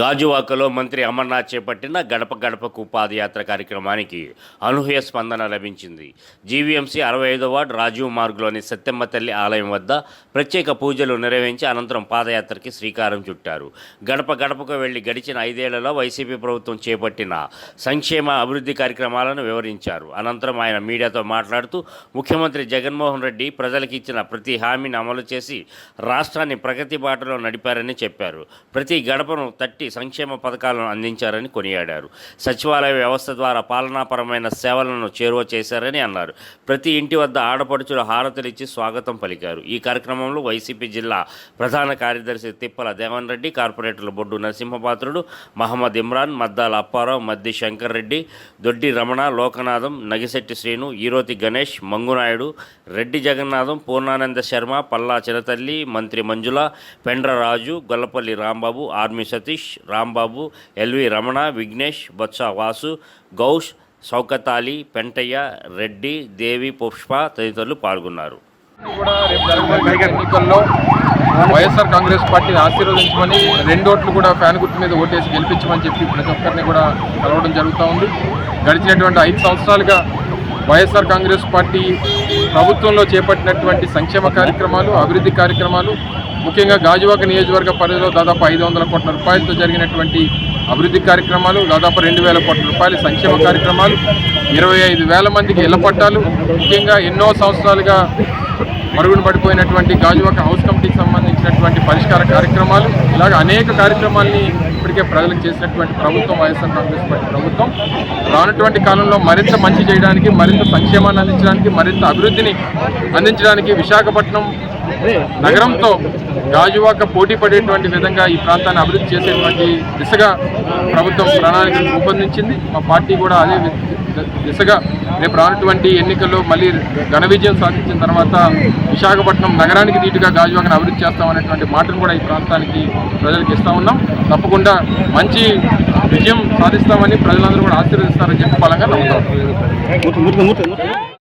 గాజువాకలో మంత్రి అమర్నాథ్ చేపట్టిన గడప గడపకు పాదయాత్ర కార్యక్రమానికి అనూహ్య స్పందన లభించింది. జీవీఎంసీ అరవై ఐదో వార్డు రాజీవ్ మార్గ్లోని సత్యమ్మ తల్లి ఆలయం వద్ద ప్రత్యేక పూజలు నిర్వహించి అనంతరం పాదయాత్రకి శ్రీకారం చుట్టారు. గడప గడపకు వెళ్ళి గడిచిన ఐదేళ్ళలో వైసీపీ ప్రభుత్వం చేపట్టిన సంక్షేమ అభివృద్ధి కార్యక్రమాలను వివరించారు. అనంతరం ఆయన మీడియాతో మాట్లాడుతూ ముఖ్యమంత్రి జగన్మోహన్ రెడ్డి ప్రజలకు ఇచ్చిన ప్రతి హామీని అమలు చేసి రాష్ట్రాన్ని ప్రగతి బాటలో నడిపారని చెప్పారు. ప్రతి గడపను తట్టి సంక్షేమ పథకాలను అందించారని కొనియాడారు. సచివాలయ వ్యవస్థ ద్వారా పాలనాపరమైన సేవలను చేరువ చేశారని అన్నారు. ప్రతి ఇంటి వద్ద ఆడపడుచులు హారతులిచ్చి స్వాగతం పలికారు. ఈ కార్యక్రమంలో వైసీపీ జిల్లా ప్రధాన కార్యదర్శి తిప్పల దేవన్ రెడ్డి కార్పొరేటర్ల బొడ్డు నరసింహపాత్రుడు మహమ్మద్ ఇమ్రాన్ మద్దాల అప్పారావు మద్ది శంకర్ రెడ్డి దొడ్డి రమణ లోకనాథం నగిశెట్టి శ్రీను ఈరోతి గణేష్ మంగునాయుడు రెడ్డి జగన్నాథం పూర్ణానంద శర్మ పల్లా చిరతల్లి మంత్రి Manjula Pendra Raju Gollapalli Rambabu army Satish Rambabu L V Ramana Vignesh Botsa Vasu Ghouse Shaukat Ali Pentaiah Reddy Devi Pushpa తదితరులు పాల్గొన్నారు. కూడా రేపు జరగబోయే ఎన్నికల్లో వైఎస్ఆర్ కాంగ్రెస్ పార్టీని ఆశీర్వదించమని రెండు ఓట్లు కూడా ఫ్యాన్ గుర్తు మీద ఓటేసి గెలిపించమని చెప్పి ప్రతి ఒక్కరిని కూడా కలవడం జరుగుతూ ఉంది. గడిచినటువంటి ఐదు సంవత్సరాలుగా వైఎస్ఆర్ కాంగ్రెస్ పార్టీ ప్రభుత్వంలో చేపట్టినటువంటి సంక్షేమ కార్యక్రమాలు అభివృద్ధి కార్యక్రమాలు ముఖ్యంగా గాజువాక నియోజకవర్గ పరిధిలో దాదాపు ఐదు వందల కోట్ల రూపాయలతో జరిగినటువంటి అభివృద్ధి కార్యక్రమాలు దాదాపు రెండు వేల కోట్ల రూపాయల సంక్షేమ కార్యక్రమాలు ఇరవై ఐదు వేల మందికి ఇళ్ళ పట్టాలు ముఖ్యంగా ఎన్నో సంవత్సరాలుగా మరుగున పడిపోయినటువంటి గాజువాక హౌస్ కమిటీకి సంబంధించినటువంటి పరిష్కార కార్యక్రమాలు ఇలాగ అనేక కార్యక్రమాల్ని ఇప్పటికే ప్రజలకు చేసినటువంటి ప్రభుత్వం వైఎస్ఆర్ కాంగ్రెస్ పార్టీ ప్రభుత్వం. రానటువంటి కాలంలో మరింత మంచి చేయడానికి మరింత సంక్షేమాన్ని అందించడానికి మరింత అభివృద్ధిని అందించడానికి విశాఖపట్నం నగరంతో గాజువాక పోటీ పడేటువంటి విధంగా ఈ ప్రాంతాన్ని అభివృద్ధి చేసేటువంటి దిశగా ప్రభుత్వం ప్రణాళికను రూపొందించింది. మా పార్టీ కూడా అదే దిశగా రేపు రానటువంటి ఎన్నికల్లో మళ్ళీ ఘన విజయం సాధించిన తర్వాత విశాఖపట్నం నగరానికి నీటుగా గాజువాకను అభివృద్ధి చేస్తామనేటువంటి మాటను కూడా ఈ ప్రాంతానికి ప్రజలకు ఇస్తా ఉన్నాం. తప్పకుండా మంచి విజయం సాధిస్తామని ప్రజలందరూ కూడా ఆశీర్వదిస్తారని చెప్పి బలంగా నమ్ముతాం.